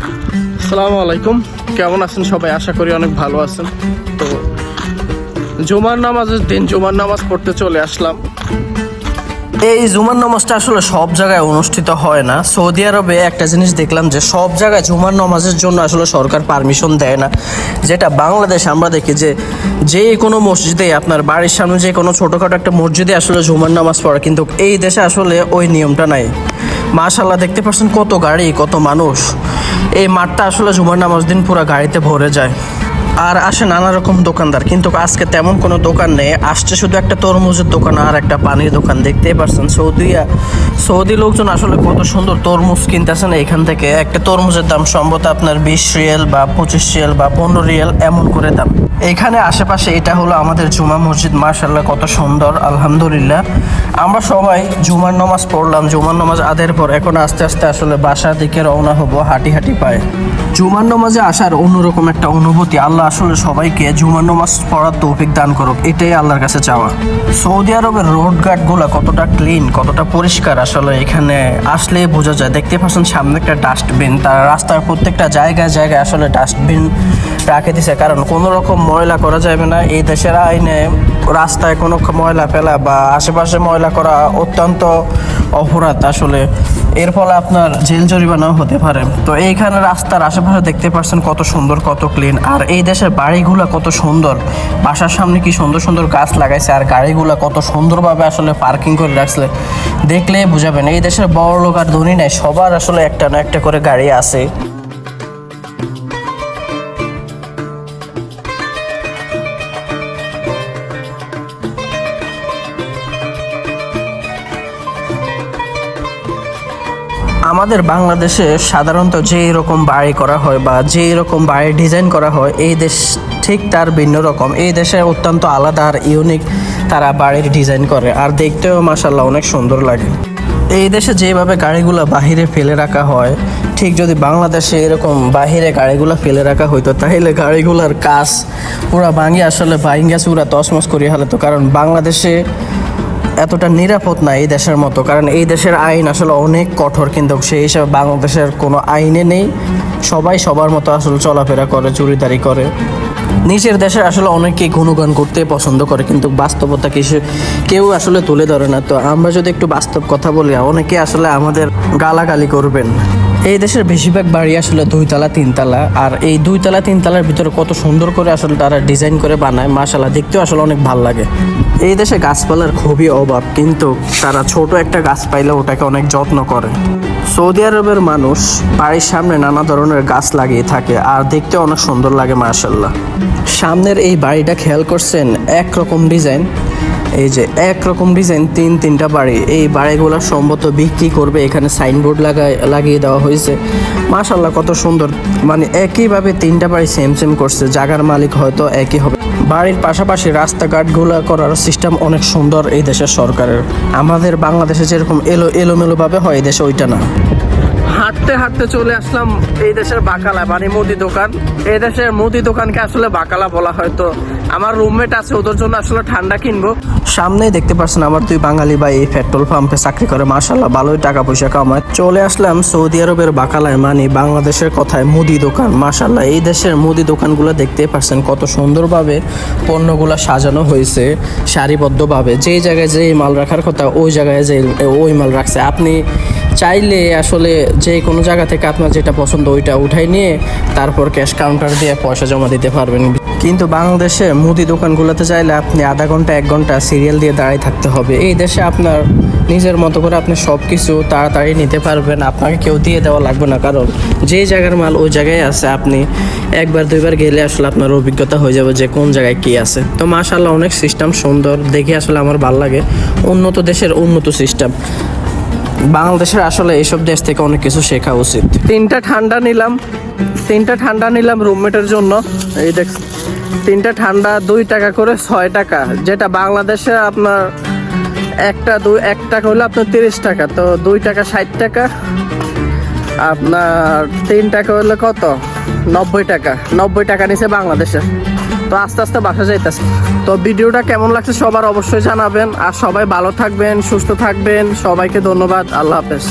আসসালামু আলাইকুম কেমন আছেন সবাই? আশা করি অনেক ভালো আছেন। তো জুমার নামাজের দিন জুমার নামাজ পড়তে চলে আসলাম। এই জুমার নামাজটা আসলে সব জায়গায় অনুষ্ঠিত হয় না। সৌদি আরবে একটা জিনিস দেখলাম যে সব জায়গায় জুমার নামাজের জন্য আসলে সরকার পারমিশন দেয় না। যেটা বাংলাদেশ আমরা দেখি যে যে কোনো মসজিদে আপনার বাড়ির সামনে যে কোনো ছোটোখাটো একটা মসজিদে আসলে জুমার নামাজ পড়ে, কিন্তু এই দেশে আসলে ওই নিয়মটা নাই। মাশাল্লাহ দেখতে পাচ্ছেন কত গাড়ি, কত মানুষ। এই মাঠটা আসলে জুমার নামাজ দিন পুরো গাড়িতে ভরে যায়। আর আসে নানা রকম দোকানদার, কিন্তু আজকে তেমন কোনো দোকান নেই। আসছে শুধু একটা তরমুজের দোকান আর একটা পানির দোকান, দেখতেই পারছেন? সৌদি সৌদি লোকজন আসলে কত সুন্দর তরমুজ কিনতেছেন এখান থেকে। একটা তরমুজের দাম সম্ভবত আপনার বিশ রিয়েল বা পঁচিশ রিয়েল বা পনেরো রিয়েল, এমন করে দাম। এখানে আশেপাশে এটা হলো আমাদের জুমা মসজিদ মার্শাল্লাহ কত সুন্দর, আলহামদুলিল্লাহ। আমরা সবাই জুমার নামাজ পড়লাম, জুমার নামাজ আদের পর এখন আস্তে আস্তে আসলে বাসার দিকে রওনা হব হাঁটি হাঁটি পায়ে। জুমার নামাজে আসার অন্যরকম একটা অনুভূতি, আল্লাহ আসলে সবাইকে জুমার নামাজ পড়ার তৌফিক দান করুক, এটাই আল্লাহর কাছে চাওয়া। সৌদি আরবের রোডগুলা কতটা ক্লিন কতটা পরিষ্কার আসলে এখানে আসলে বোঝা যায়। দেখতে পাচ্ছেন সামনে একটা ডাস্টবিন তার রাস্তার প্রত্যেকটা জায়গায় জায়গায় আসলে ডাস্টবিন রাখে দিছে, কারণ কোনো রকম ময়লা করা যাবে না। এই দেশের আইনে রাস্তায় কোনো ময়লা ফেলা বা আশেপাশে ময়লা করা অত্যন্ত অপরাধ আসলে। এর ফলে আপনার জেল জরিমানাও হতে পারে। তো এইখানে রাস্তার আশেপাশে দেখতে পাচ্ছেন কত সুন্দর, কত ক্লিন আর এই দেশের বাড়িগুলো কত সুন্দর। বাসার সামনে কি সুন্দর সুন্দর গাছ লাগাইছে আর গাড়িগুলো কত সুন্দরভাবে আসলে পার্কিং করে রাখছে। দেখলেই বুঝাবেন, এই দেশের বড় লোক আর ধনী নাই, সবার আসলে একটা না একটা করে গাড়ি আছে। আমাদের বাংলাদেশে সাধারণত যে রকম বাড়ি করা হয় বা যে রকম বাড়ি ডিজাইন করা হয়, এই দেশ ঠিক তার ভিন্ন রকম। এই দেশে অত্যন্ত আলাদা আর ইউনিক তারা বাড়ির ডিজাইন করে, আর দেখতেও মাসাল্লাহ অনেক সুন্দর লাগে। এই দেশে যেভাবে গাড়িগুলো বাহিরে ফেলে রাখা হয়, ঠিক যদি বাংলাদেশে এরকম বাহিরে গাড়িগুলো ফেলে রাখা হইতো, তাহলে গাড়িগুলোর কাজ পুরা ভাঙি আসলে ভাঙ্গা চুরা তসমস করিয়ে হালাতো কারণ বাংলাদেশে এতটা নিরাপদ না এই দেশের মতো, কারণ এই দেশের আইন আসলে অনেক কঠোর, কিন্তু সেই হিসাবে বাংলাদেশের কোনো আইনে নেই। সবাই সবার মতো আসলে চলাফেরা করে, চুরিদারি করে। নিজের দেশের আসলে অনেকেই গুণগান করতে পছন্দ করে, কিন্তু বাস্তবতা কিছু কেউ আসলে তুলে ধরে না। তো আমরা যদি একটু বাস্তব কথা বলি, অনেকে আসলে আমাদের গালাগালি করবেন। এই দেশের বেশিরভাগ বাড়ি আসলে দুইতলা, তিনতলা। আর এই দুইতলা, তিনতলার ভিতরে কত সুন্দর করে আসলে তারা ডিজাইন করে বানায় মাশাল্লাহ দেখতেও আসলে অনেক ভালো লাগে। এই দেশে গাছপালার খুবই অভাব, কিন্তু তারা ছোট একটা গাছ পাইলে ওটাকে অনেক যত্ন করে। সৌদি আরবের মানুষ বাড়ির সামনে নানা ধরনের গাছ লাগিয়ে থাকে, আর দেখতে অনেক সুন্দর লাগে মার্শাল্লাহ সামনের এই বাড়িটা খেয়াল করছেন, একরকম ডিজাইন এই যে একরকম ডিজাইন তিন তিনটা বাড়ি। এই বাড়িগুলো সম্ভবত বিক্রি করবে, এখানে সাইনবোর্ড লাগায়, লাগিয়ে দেওয়া হয়েছে। মাশাল্লাহ কত সুন্দর। মানে একইভাবে তিনটা বাড়ি সেম সেম করছে। জাগার মালিক হয়তো একই হবে। বাড়ির পাশাপাশি রাস্তাঘাটগুলো করার সিস্টেম অনেক সুন্দর এই দেশের সরকারের। আমাদের বাংলাদেশে যেরকম এলো, এলোমেলোভাবে হয়, এই দেশে ওইটা না। হাঁটতে হাঁটতে চলে আসলাম এই দেশের বাকালা মানে মুদি দোকান। এই দেশের মুদি দোকানকে আসলে বাকালা বলা হয়। তো আমার রুমমেট আছে, ওদের জন্য আসলে ঠান্ডা কিনবো। সামনেই দেখতে পাচ্ছেন আমার দুই বাঙালি ভাই এই পেট্রোল পাম্পে চাকরি করে। মার্শাল্লাহ ভালোই টাকা পয়সা কামায়। চলে আসলাম সৌদি আরবের বাকালায় মানে বাংলাদেশের কথায় মুদি দোকান। মার্শাল্লাহ এই দেশের মুদি দোকানগুলো দেখতে পাচ্ছেন কত সুন্দরভাবে পণ্যগুলো সাজানো হয়েছে, সারিবদ্ধভাবে। যেই জায়গায় যেই মাল রাখার কথা, ওই জায়গায় যে ওই মাল রাখছে। আপনি চাইলে আসলে যে কোনো জায়গা থেকে আপনার যেটা পছন্দ ওইটা উঠাই নিয়ে তারপর ক্যাশ কাউন্টার দিয়ে পয়সা জমা দিতে পারবেন। কিন্তু বাংলাদেশে মুদি দোকানগুলোতে চাইলে আপনি আধা ঘণ্টা, এক ঘণ্টা সিরিয়াল দিয়ে দাঁড়িয়ে থাকতে হবে। এই দেশে আপনার নিজের মতো করে আপনি সব কিছু তাড়াতাড়ি নিতে পারবেন। আপনাকে কেউ দিয়ে দেওয়া লাগবে না। কারণ যেই জায়গার মাল ওই জায়গায় আছে। আপনি একবার, দুইবার গেলে আসলে আপনার অভিজ্ঞতা হয়ে যাবে যে কোন জায়গায় কি আছে। তো মাশাল্লাহ অনেক সিস্টেম সুন্দর। দেখে আসলে আমার ভালো লাগে। উন্নত দেশের উন্নত সিস্টেম বাংলাদেশের আসলে এইসব দেশ থেকে অনেক কিছু শেখা উচিত। তিনটা ঠান্ডা নিলাম, তিনটা ঠান্ডা নিলাম রুমমেটের জন্য। এই দেখ, তিনটা ঠান্ডা দুই টাকা করে ছয় টাকা, যেটা বাংলাদেশে আপনার একটা দুই এক টাকা হলো আপনার তিরিশ টাকা, তো দুই টাকা ষাট টাকা। আপনার তিন টাকা হলো কত? নব্বই টাকা নব্বই টাকা নিচে বাংলাদেশে। তো আস্তে আস্তে বাসা যাইতেছে। তো ভিডিওটা কেমন লাগছে সবার অবশ্যই জানাবেন। আর সবাই ভালো থাকবেন, সুস্থ থাকবেন। সবাইকে ধন্যবাদ। আল্লাহ হাফেজ।